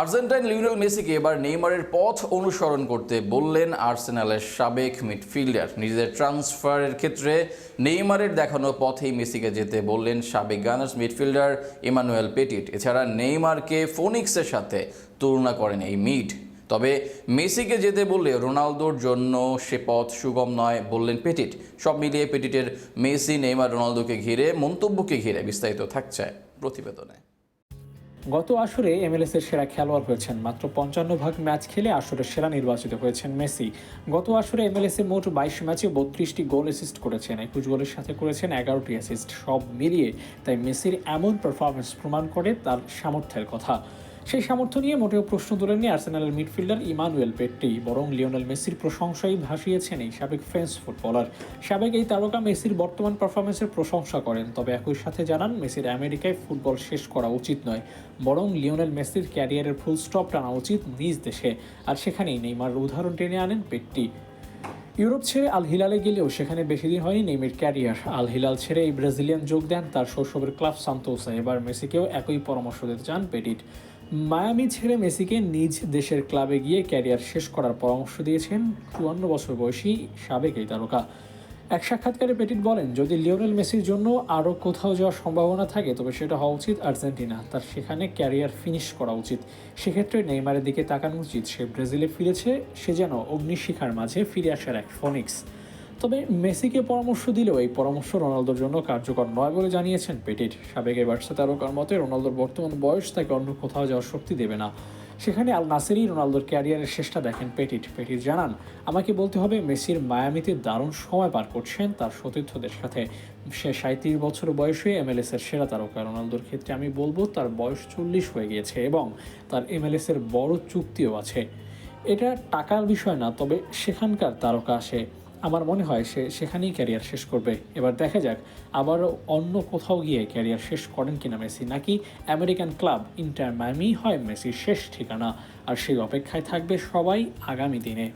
Argentine Lionel মেসিকে এবার নেইমারের পথ অনুসরণ করতে বললেন আর্সেনালের সাবেক মিডফিল্ডার। নিজেদের ট্রান্সফারের ক্ষেত্রে নেইমারের দেখানো পথেই মেসিকে যেতে বললেন সাবেক গানার্স মিডফিল্ডার ইমানুয়েল পেটিট। এছাড়া নেইমারকে ফোনিক্সের সাথে তুলনা করেন এই মিড। তবে মেসিকে যেতে বললে রোনালদোর জন্য সে পথ সুগম নয় বললেন পেটিট। সব মিলিয়ে পেটিটের মেসি, নেইমার, রোনালদোকে ঘিরে মন্তব্যকে ঘিরে বিস্তারিত থাকছে প্রতিবেদনে। গত আসরে এমএলএস এর সেরা খেলোয়াড় হয়েছেন। মাত্র পঞ্চান্ন ভাগ ম্যাচ খেলে আসরের সেরা নির্বাচিত হয়েছেন মেসি। গত আসরে এমএলএস মোট বাইশ ম্যাচে বত্রিশটি গোল অ্যাসিস্ট করেছেন। একুশ গোলের সাথে করেছেন এগারোটি অ্যাসিস্ট সব মিলিয়ে তাই মেসির এমন পারফরমেন্স প্রমাণ করে তার সামর্থ্যের কথা। সেই সামর্থ্য নিয়ে মোটেও প্রশ্ন তোলেননি আর্সেনালের মিডফিল্ডার ইমানুয়েল পেট্টি, বরং লিওনেল মেসির প্রশংসাই ভাসিয়েছেন এই সাবেক ফ্রেঞ্চ ফুটবলার। সাবেক এই তারকা মেসির বর্তমান পারফরমেন্সের প্রশংসা করেন, তবে একই সাথে জানান, মেসির আমেরিকায় ফুটবল শেষ করা উচিত নয়, বরং লিওনেল মেসির ক্যারিয়ারের ফুল স্টপ টানা উচিত নিজ দেশে। আর সেখানেই নেইমার উদাহরণ টেনে আনেন পেট্টি। ইউরোপ ছেড়ে আল হিলালে গেলেও সেখানে বেশি দিন হয়নি নেইমের ক্যারিয়ার। আল হিলাল ছেড়ে এই ব্রাজিলিয়ান যোগ দেন তার শৈশবের ক্লাব সান্তোসা। এবার মেসিকেও একই পরামর্শ দিতে চান পেটিট। মায়ামি ছেড়ে মেসিকে নিজ দেশের ক্লাবে গিয়ে ক্যারিয়ার শেষ করার পরামর্শ দিয়েছেন চুয়ান্ন বছর বয়সী সাবেক এই তারকা। এক সাক্ষাৎকারে পেটিট বলেন, যদি লিওনেল মেসির জন্য আরও কোথাও যাওয়ার সম্ভাবনা থাকে, তবে সেটা হওয়া উচিত আর্জেন্টিনা। তার সেখানে ক্যারিয়ার ফিনিশ করা উচিত। সেক্ষেত্রে নেইমারের দিকে তাকানো উচিত। সে ব্রাজিলে ফিরেছে, সে যেন অগ্নিশিখার মাঝে ফিরে আসার এক ফনিক্স। তবে মেসিকে পরামর্শ দিলেও এই পরামর্শ রোনালদোর জন্য কার্যকর নয় বলে জানিয়েছেন পেটিট সাবেক এই বার্সা তারকার মতে রোনালদোর বর্তমান বয়স তাকে অন্য কোথাও যাওয়ার শক্তি দেবে না। সেখানে আল নাসেরই রোনালদোর ক্যারিয়ারের শেষটা দেখেন পেটিট পেটিট জানান, আমাকে বলতে হবে মেসির মায়ামিতে দারুণ সময় পার করছেন তার সতীর্থদের সাথে। সে সাঁত্রিশ বছর বয়সে এমএলএস এর সেরা তারকা। রোনালদোর ক্ষেত্রে আমি বলব তার বয়স চল্লিশ হয়ে গিয়েছে এবং তার এমএলএস এর বড় চুক্তিও আছে। এটা টাকার বিষয় না, তবে সেখানকার তারকা আসে আমার মনে হয় সে সেখানেই ক্যারিয়ার শেষ করবে। এবার দেখা যাক, আবারও অন্য কোথাও গিয়ে ক্যারিয়ার শেষ করেন কিনা মেসি, নাকি আমেরিকান ক্লাব ইন্টার মায়ামি হয় মেসির শেষ ঠিকানা। আর সেই অপেক্ষায় থাকবে সবাই আগামী দিনে।